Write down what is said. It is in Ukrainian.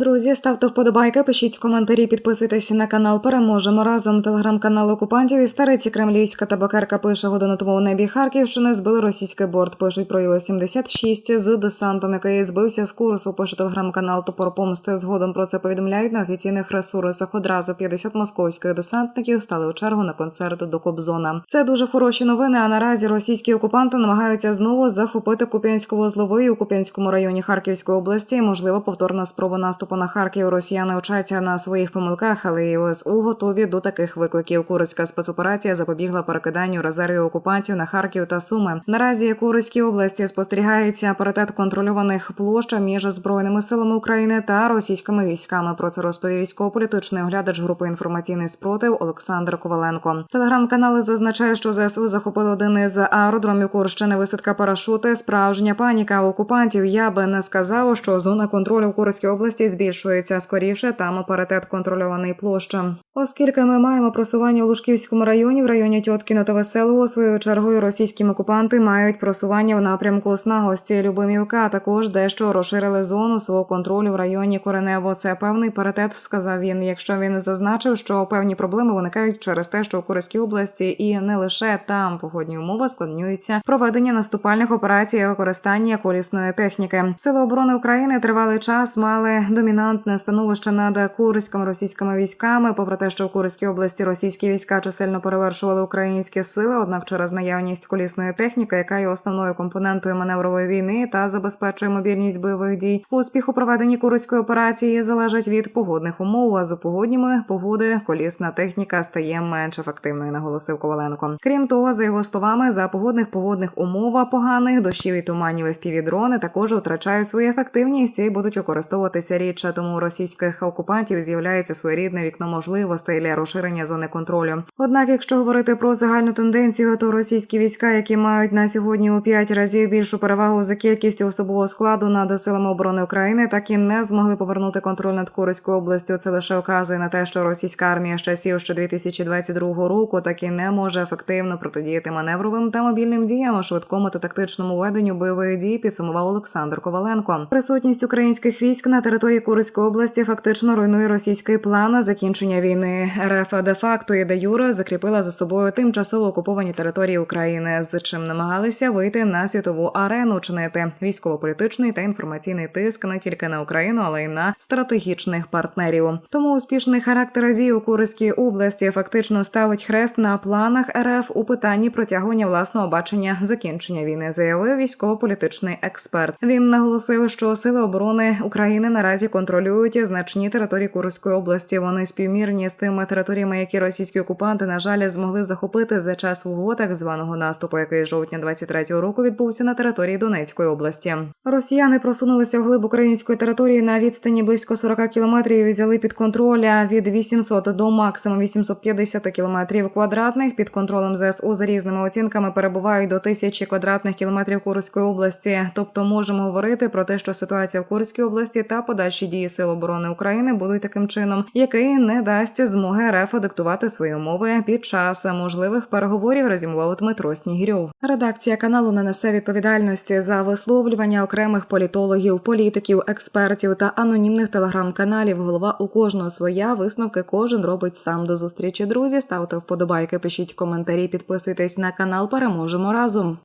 Друзі, ставте вподобайки, пишіть коментарі, підписуйтесь на канал. Переможемо разом. Телеграм-канал окупантів і стариці кремлівська табакерка пише годину тому у небі Харківщини збили російський борт. Пишуть про Іл 76 з десантом, який збився з курсу. Пише телеграм-канал Топор Помсти. Згодом про це повідомляють на офіційних ресурсах. Одразу 50 московських десантників стали у чергу на концерт до Кобзона. Це дуже хороші новини. А наразі російські окупанти намагаються знову захопити Куп'янську вузловий у Куп'янському районі Харківської області. Можливо, повторна спроба наступу на Харків. Росіяни вчаться на своїх помилках, але і ОСУ готові до таких викликів. Курська спецоперація запобігла перекиданню резервів окупантів на Харків та Суми. Наразі у Курській області спостерігається паритет контрольованих площ між збройними силами України та російськими військами. Про це розповів військово-політичний оглядач групи інформаційний спротив Олександр Коваленко. Телеграм-канали зазначають, що ЗСУ захопили один із аеродромів Курщини. Висадка парашути, справжня паніка окупантів. Я би не сказав, що зона контролю в Курській області збільшується скоріше. Там паритет контрольований площа. Оскільки ми маємо просування в Лужківському районі, в районі Тьоткіно та Веселого, своєю чергою російські окупанти мають просування в напрямку Снагості Любимівка. Також дещо розширили зону свого контролю в районі Коренево. Це певний паритет, сказав він. Якщо він зазначив, що певні проблеми виникають через те, що у Курській області і не лише там погодні умови складнюються проведення наступальних операцій і використання колісної техніки. Сили оборони України тривалий час мали домінантне становище над Курськом російськими військами. Попри те, що в Курській області російські війська чисельно перевершували українські сили, однак через наявність колісної техніки, яка є основною компонентою маневрової війни та забезпечує мобільність бойових дій, успіх у проведенні курської операції залежить від погодних умов. А за погодніми погоди колісна техніка стає менш ефективною, наголосив Коваленко. Крім того, за його словами, за погодних погодних умов поганих дощів і туманів FPV-дрони також втрачають свою ефективність і будуть використовуватися рідше. Тому у російських окупантів з'являється своєрідне вікно можливостей для розширення зони контролю. Однак, якщо говорити про загальну тенденцію, то російські війська, які мають на сьогодні у п'ять разів більшу перевагу за кількістю особового складу над силами оборони України, так і не змогли повернути контроль над Курською областю. Це лише вказує на те, що російська армія з часів ще 2022 року так і не може ефективно протидіяти маневровим та мобільним діям швидкому та тактичному веденню бойових дій. Підсумував Олександр Коваленко. Присутність українських військ на території Курської області фактично руйнує російський план закінчення війни. РФ де-факто і де юре закріпила за собою тимчасово окуповані території України, з чим намагалися вийти на світову арену, чинити військово-політичний та інформаційний тиск не тільки на Україну, але й на стратегічних партнерів. Тому успішний характер дій у Курській області фактично ставить хрест на планах РФ у питанні протягування власного бачення закінчення війни, заявив військово-політичний експерт. Він наголосив, що сили оборони України наразі контролюють значні території Курської області. Вони співмірні з тими територіями, які російські окупанти на жаль змогли захопити за час свого так званого наступу, який жовтня 23-го року відбувся на території Донецької області. Росіяни просунулися вглиб української території на відстані близько 40 кілометрів і взяли під контроль від 800 до максимум 850 кілометрів квадратних. Під контролем ЗСУ за різними оцінками перебувають до тисячі квадратних кілометрів Курської області. Тобто можемо говорити про те, що ситуація в Курській області та подальші дії Сил оборони України будуть таким чином, який не дасть змоги РФ диктувати свої умови під час можливих переговорів. Резюмував Дмитро Снігірьов. Редакція каналу не несе відповідальності за висловлювання окремих політологів, політиків, експертів та анонімних телеграм-каналів. Голова у кожного своя висновки кожен робить сам до зустрічі. Друзі, ставте вподобайки, пишіть коментарі, підписуйтесь на канал. Переможемо разом.